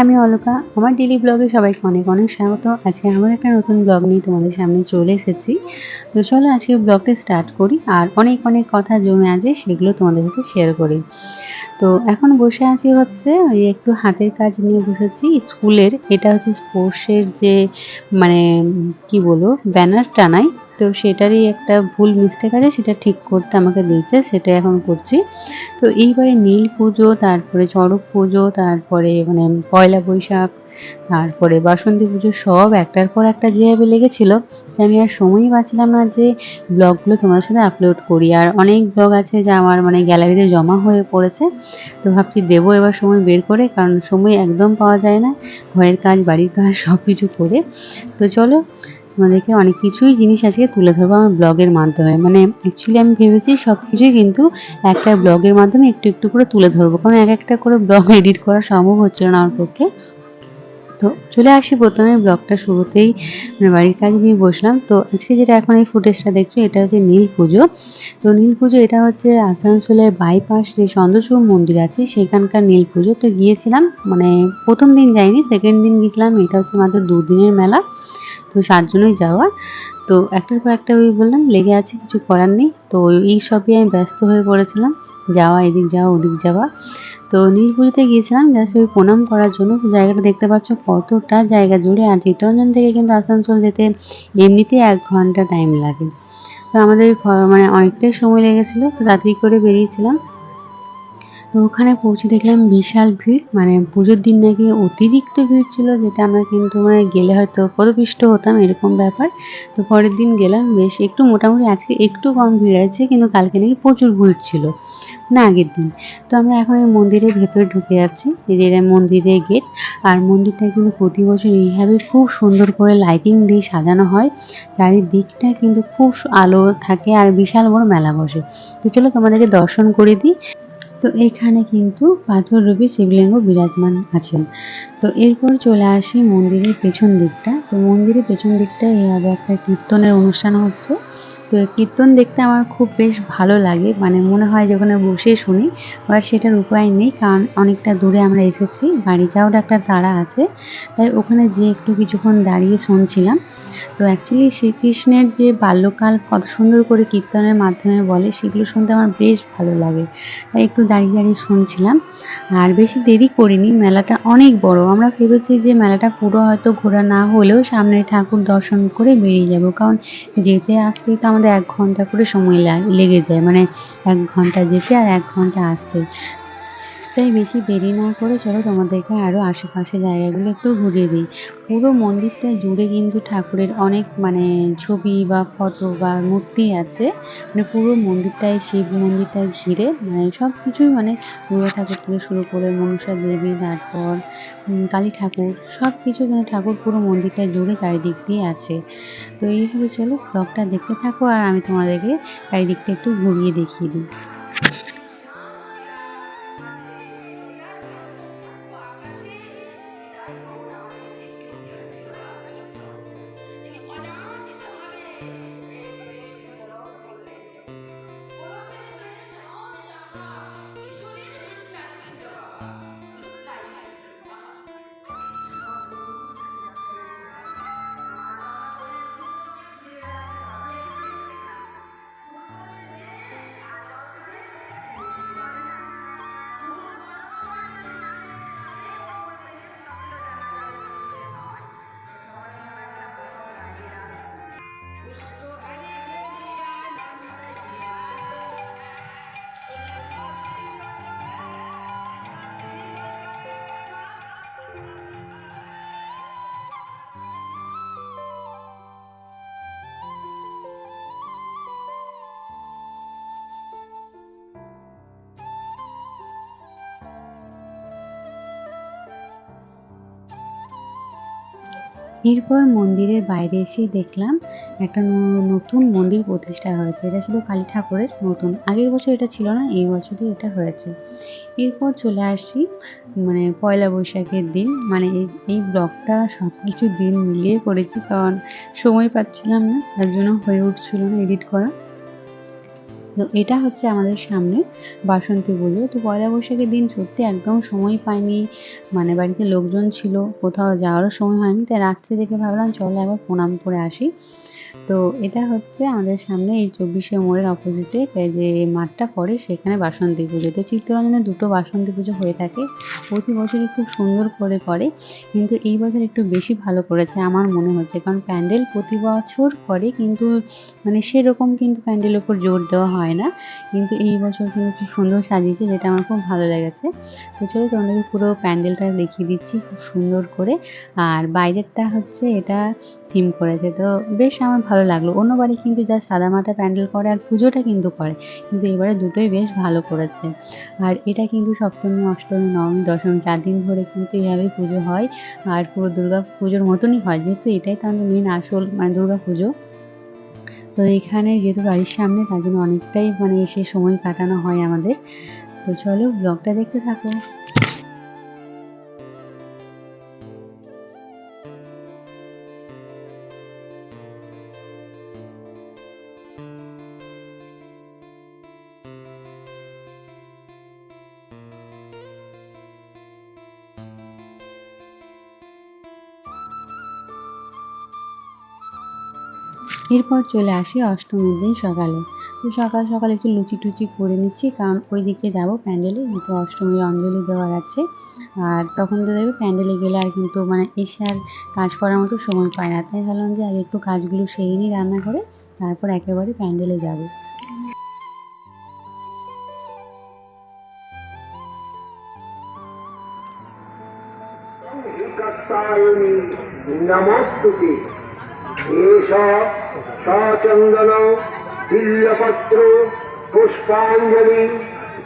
আমি অলকা। আমার ডেলি ব্লগে সবাইকে অনেক অনেক স্বাগত। আজকে আমার একটা নতুন ব্লগ নিয়ে তোমাদের সামনে চলে এসেছি। তো চলো আজকে ব্লগটা স্টার্ট করি আর অনেক অনেক কথা জমে আছে সেগুলো তোমাদের সাথে শেয়ার করি। তো এখন বসে আছি হচ্ছে ওই একটু হাতের কাজ নিয়ে বসেছি। স্কুলের, এটা হচ্ছে স্পোর্টসের যে মানে কি বলব ব্যানার টানাই। তো সেটারই একটা ভুল মিস্টেক আছে, সেটা ঠিক করতে আমাকে দিয়েছে সেটা এখন করছি। তো এইবারে নীল পুজো, তারপরে চড়ক পুজো, তারপরে মানে পয়লা বৈশাখ, তারপরে বাসন্তী পুজো, সব একটার পর একটা যেভাবে লেগেছিল, তাই আমি আর সময়ই পাচ্ছিলাম না যে ব্লগগুলো তোমার সাথে আপলোড করি। আর অনেক ব্লগ আছে যা আমার মানে গ্যালারিতে জমা হয়ে পড়েছে, তো ভাবছি দেবো এবার সময় বের করে, কারণ সময় একদম পাওয়া যায় না, ঘরের কাজ, বাড়ির কাজ সব কিছু করে। তো চলো তোমাদেরকে অনেক কিছুই জিনিস আজকে তুলে ধরবো আমার ব্লগের মাধ্যমে। মানে অ্যাকচুয়ালি আমি ভেবেছি সব কিছুই কিন্তু একটা ব্লগের মাধ্যমে একটু একটু করে তুলে ধরবো। কারণ এক একটা করে ব্লগ এডিট করা সম্ভব হচ্ছিল না আমার পক্ষে। তো চলে আসি প্রথমে ব্লগটা শুরুতেই। মানে বাড়ির কাজ নিয়ে বসলাম। তো আজকে যেটা এখন এই ফুটেজটা দেখছ, এটা হচ্ছে নীল পুজো। তো নীল পুজো এটা হচ্ছে আসানসোলের বাইপাস যে চন্দ্রচূড় মন্দির আছে, সেখানকার নীল পুজো। তো গিয়েছিলাম মানে প্রথম দিন যাইনি সেকেন্ড দিন গিয়েছিলাম। এটা হচ্ছে মাত্র দুদিনের মেলা। তো সাতজনই যাওয়া। তো একটার পর একটা ওই বললাম, লেগে আছে, কিছু করার নেই। তো এই সবই আমি ব্যস্ত হয়ে পড়েছিলাম। যাওয়া, এদিক যাওয়া, ওদিক যাওয়া। তো নীল পুজোতে গিয়েছিলাম জাস্ট ওই প্রণাম করার জন্য। জায়গাটা দেখতে পাচ্ছ, কতটা জায়গা জুড়ে আর চিত্তরঞ্জন থেকে কিন্তু আসানসোল যেতে এমনিতেই এক ঘণ্টা টাইম লাগে। তো আমাদের মানে অনেকটাই সময় লেগেছিলো। তো তাড়াতাড়ি করে বেরিয়েছিলাম। তো ওখানে পৌঁছে দেখলাম বিশাল ভিড় মানে পুজোর দিন নাকি অতিরিক্ত ভিড় ছিল, যেটা আমরা কিন্তু মানে গেলে হয়তো পদপিষ্ট হতাম, এরকম ব্যাপার। তো পরের দিন গেলাম, বেশ একটু মোটামুটি আজকে একটু কম ভিড় আছে, কিন্তু কালকে নাকি প্রচুর ভিড় ছিল, না আগের দিন। তো আমরা এখন এই মন্দিরের ভেতরে ঢুকে যাচ্ছি যে এটা মন্দিরের গেট, আর মন্দিরটা কিন্তু প্রতি বছর এইভাবে খুব সুন্দর করে লাইটিং দিয়ে সাজানো হয়, চারিদিকটা কিন্তু খুব আলো থাকে আর বিশাল বড় মেলা বসে। তো চলো তোমাদেরকে দর্শন করে দিই। তো এখানে কিন্তু পাথর, রূপী, শিবলিঙ্গ বিরাজমান আছেন। তো এরপর চলে আসি মন্দিরের পেছন দিকটা। তো মন্দিরের পেছন দিকটা এইভাবে একটা কীর্তনের অনুষ্ঠান হচ্ছে। তো কীর্তন দেখতে আমার খুব বেশ ভালো লাগে। মানে মনে হয় যে ওখানে বসে শুনি আর সেটার উপায় নেই, কারণ অনেকটা দূরে আমরা এসেছি, বাড়ি যাওয়ার একটা তাড়া আছে। তাই ওখানে যে একটু কিছুক্ষণ দাঁড়িয়ে শুনছিলাম। তো অ্যাকচুয়ালি শ্রীকৃষ্ণের যে বাল্যকাল কত সুন্দর করে কীর্তনের মাধ্যমে বলে, সেগুলো শুনতে আমার বেশ ভালো লাগে। তাই একটু দাঁড়িয়ে দাঁড়িয়ে শুনছিলাম। আর বেশি দেরি করিনি, মেলাটা অনেক বড়। আমরা ভেবেছি যে মেলাটা পুরো হয়তো ঘোরা না হলেও সামনে ঠাকুর দর্শন করে বেরিয়ে যাব, কারণ যেতে আসতেই তো আমাদের এক ঘণ্টা করে সময় লাগ- যায়। মানে এক ঘণ্টা যেতে আর এক ঘণ্টা আসতে। তাই বেশি দেরি না করে চলো তোমাদেরকে আরও আশেপাশে জায়গাগুলো একটু ঘুরিয়ে দিই। পুরো মন্দিরটা জুড়ে কিন্তু ঠাকুরের অনেক মানে ছবি বা ফটো বা মূর্তি আছে। মানে পুরো মন্দিরটাই শিব মন্দিরটা ঘিরে। মানে সব কিছুই মানে দুর্গা ঠাকুর থেকে শুরু করে মনসা দেবী, তারপর কালী ঠাকুর সব কিছু কিন্তু ঠাকুর পুরো মন্দিরটা জুড়ে চারিদিক দিয়ে আছে। তো এইভাবে চলো ব্লগটা দেখতে থাকো আর আমি তোমাদেরকে চারিদিকটা একটু ঘুরিয়ে দেখিয়ে দিই। এরপর মন্দিরের বাইরে এসে দেখলাম একটা নতুন মন্দির প্রতিষ্ঠা হয়েছে। এটা ছিল কালী ঠাকুরের নতুন। আগের বছর এটা ছিল না, এই বছরই এটা হয়েছে। এরপর চলে আসি মানে পয়লা বৈশাখের দিন। মানে এই এই ব্লগটা সব কিছু দিন মিলিয়ে করেছি, কারণ সময় পাচ্ছিলাম না, তার জন্য হয়ে উঠছিল না এডিট করা। তো এটা হচ্ছে আমাদের সামনে বাসন্তী পুজো। তো পয়লা বৈশাখের দিন সত্যি একদম সময় পাইনি। মানে বাড়িতে লোকজন ছিল, কোথাও যাওয়ারও সময় হয়নি। তাই রাত্রি দেখে ভাবলাম, চলো একবার প্রণাম করে আসি। তো এটা হচ্ছে আমাদের সামনে এই চব্বিশে মোড়ের অপোজিটে যে মাঠটা পড়ে সেখানে বাসন্তী পুজো। তো চিত্তরঞ্জনে দুটো বাসন্তী পুজো হয়ে থাকে। প্রতি বছরই খুব সুন্দর করে করে, কিন্তু এই বছর একটু বেশি ভালো করেছে আমার মনে হচ্ছে। কারণ প্যান্ডেল প্রতি বছর করে, কিন্তু মানে সেরকম কিন্তু প্যান্ডেলের উপর জোর দেওয়া হয় না। কিন্তু এই বছর কিন্তু খুব সুন্দর সাজিয়েছে, যেটা আমার খুব ভালো লেগেছে। তো চলো তোমাদেরকে পুরো প্যান্ডেলটা দেখিয়ে দিচ্ছি খুব সুন্দর করে। আর বাইরেরটা হচ্ছে এটা থিম করেছে। তো বেশ আমার ভালো লাগল। অন্য বাড়ি কিন্তু যা সাদামাটা প্যান্ডেল করে আর পুজোটা কিন্তু করে, কিন্তু এবারে দুটোই বেশ ভালো করেছে। আর এটা কিন্তু সপ্তমী, অষ্টমী, নবমী, দশমী, চার দিন ধরে কিন্তু এইভাবেই পুজো হয়। আর পুরো দুর্গা পুজোর মতনই হয়, যেহেতু এটাই তো আমাদের মেন আসল মানে দুর্গা পুজো। তো এখানে যেহেতু বাড়ির সামনে, তার জন্য অনেকটাই মানে এসে সময় কাটানো হয় আমাদের। তো চলো ব্লগটা দেখতে থাকো। এরপর চলে আসি অষ্টমীর দিন সকালে। তো সকাল সকাল একটু লুচি টুচি করে নিচ্ছি, কারণ ওই দিকে যাব প্যান্ডেলে কিন্তু অষ্টমীর অঞ্জলি দেওয়ার আছে। আর তখন তো দেখবে প্যান্ডেলে গেলে আর কিন্তু মানে এসে আর কাজ করার মতো সময় পায় না। তাই ভাবলাম যে আগে একটু কাজগুলো সেরে নিই রান্না করে, তারপর একেবারে প্যান্ডেলে যাব। নমস্তুতে এষ সচন্দন বিল্লপত্র পুষ্পাঞ্জলি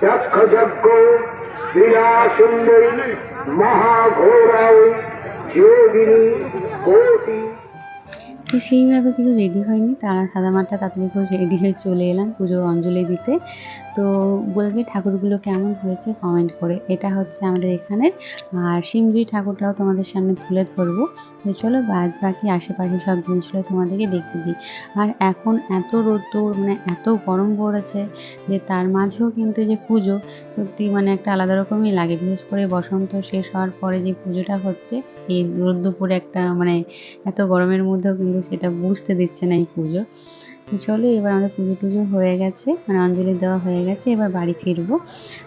দক্ষযজ্ঞ বিলাসুন্দরী মহাঘোরায় যোগিনী কোটি তো সেইভাবে কিছু রেডি হয়নি। তারা সাদামাটা তাড়াতাড়ি করে রেডি হয়ে চলে এলাম পুজোর অঞ্জলি দিতে। তো বলবে ঠাকুরগুলো কেমন হয়েছে কমেন্ট করে। এটা হচ্ছে আমাদের এখানের, আর শিমরি ঠাকুরটাও তোমাদের সামনে তুলে ধরবো। তো চলো বাদ বাকি আশেপাশে সব জিনিসগুলো তোমাদেরকে দেখিয়ে দিই। আর এখন এত রোদ্দুর মানে এত গরম পড়েছে যে তার মাঝেও কিন্তু যে পুজো, সত্যি মানে একটা আলাদা রকমই লাগে। বিশেষ করে বসন্ত শেষ হওয়ার পরে যে পুজোটা হচ্ছে, এই রোদ্দুপুরে একটা মানে এত গরমের মধ্যেও কিন্তু সেটা বুঝতে দিচ্ছে না এই পুজো। তো চলো এবার আমাদের পুজো টুজো হয়ে গেছে মানে অঞ্জলি দেওয়া হয়ে গেছে, এবার বাড়ি ফিরবো।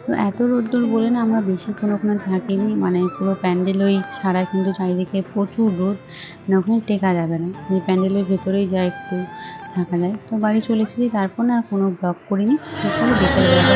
তো এত রোদ্দুর বলে না আমরা বেশিক্ষণ ওখানে থাকিনি মানে পুরো প্যান্ডেল ওই ছাড়া কিন্তু চারিদিকে প্রচুর রোদ মানে ওখানে টেকা যাবে না। যে প্যান্ডেলের ভেতরেই যা একটু থাকা যায়। তো বাড়ি চলে এসেছি, তারপর না আর কোনো ব্লগ করিনি। তো চলো বিকেলবেলাটা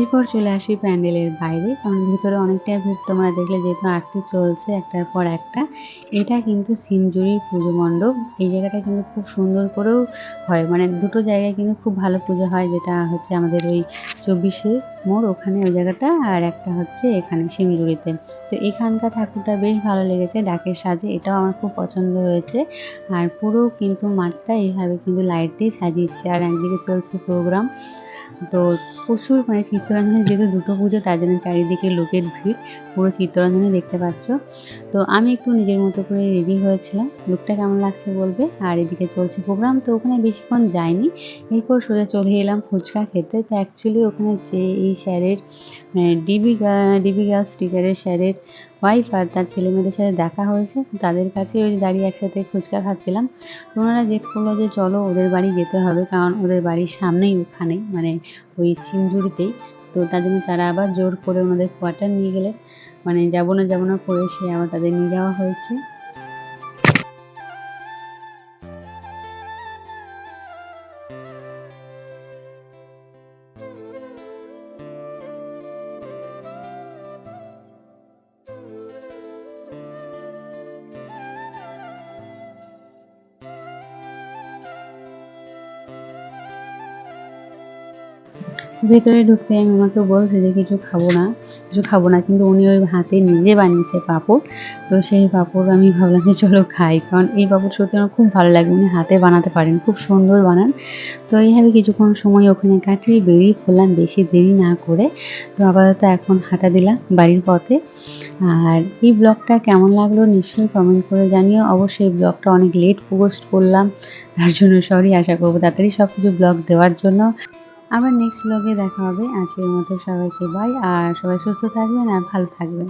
এরপর চলে আসি প্যান্ডেলের বাইরে, কারণ ভিতরে অনেকটাই ভিড়, তোমরা দেখলে যেহেতু আরতি চলছে একটার পর একটা। এটা কিন্তু সিমজুরির পুজো মণ্ডপ। এই জায়গাটা কিন্তু খুব সুন্দর করেও হয়। মানে দুটো জায়গায় কিন্তু খুব ভালো পুজো হয়, যেটা হচ্ছে আমাদের ওই চব্বিশে মোড়, ওখানে ওই জায়গাটা, আর একটা হচ্ছে এখানে শিমজুরিতে তো এখানকার ঠাকুরটা বেশ ভালো লেগেছে ডাকের সাজে, এটাও আমার খুব পছন্দ হয়েছে। আর পুরো কিন্তু মাঠটা এইভাবে কিন্তু লাইট দিয়ে সাজিয়েছে, আর একদিকে চলছে প্রোগ্রাম। তো প্রচুর মানে চিত্তরঞ্জনে যেহেতু দুটো পুজো, তার জন্য চারিদিকে লোকের ভিড়, পুরো চিত্তরঞ্জনে দেখতে পাচ্ছ। তো আমি একটু নিজের মতো করে রেডি হয়েছিলাম। লোকটা কেমন লাগছে বলবে? আর এদিকে চলছে প্রোগ্রাম তো ওখানে বেশিক্ষণ যায়নি এরপর সোজা চলে এলাম ফুচকা খেতে। তো অ্যাকচুয়ালি ওখানে যে এই স্যারের ডিবি ডিবি গার্লস টিচারের স্যারের ওয়াইফ আর তার ছেলে মেয়েদের সাথে দেখা হয়েছে। তাদের কাছে ওই দাঁড়িয়ে একসাথে ফুচকা খাচ্ছিলাম। তো ওনারা জেদ করল যে চলো ওদের বাড়ি যেতে হবে, কারণ ওদের বাড়ির সামনেই ওখানে মানে ওই সিন্দুরিতেই। তো তার জন্য তারা আবার জোর করে ওনাদের কোয়ার্টার নিয়ে গেলে। মানে যাব না যাব না করে সে আবার তাদের নিয়ে যাওয়া হয়েছে। ভেতরে ঢুকতে আমি আমাকে বলছে যে কিছু খাব না, কিছু খাব না, কিন্তু উনি ওই হাতে নিজে বানিয়েছে পাঁপড়। তো সেই পাঁপড় আমি ভাবলাম যে চলো খাই, কারণ এই পাঁপড় সত্যি আমার খুব ভালো লাগে, উনি হাতে বানাতে পারেন, খুব সুন্দর বানান। তো এইভাবে কিছুক্ষণ সময় ওখানে কাটিয়ে বেরিয়ে পড়লাম, বেশি দেরি না করে। তো আপাতত এখন হাঁটা দিলাম বাড়ির পথে। আর এই ব্লগটা কেমন লাগল নিশ্চয়ই কমেন্ট করে জানিও। অবশ্যই ব্লগটা অনেক লেট পোস্ট করলাম, তার জন্য সরি আশা করব তাড়াতাড়ি সব কিছু ব্লগ দেওয়ার জন্য। আবার নেক্সট ব্লগে দেখা হবে। আজকের মতো সবাইকে বাই আর সবাই সুস্থ থাকবেন আর ভালো থাকবেন।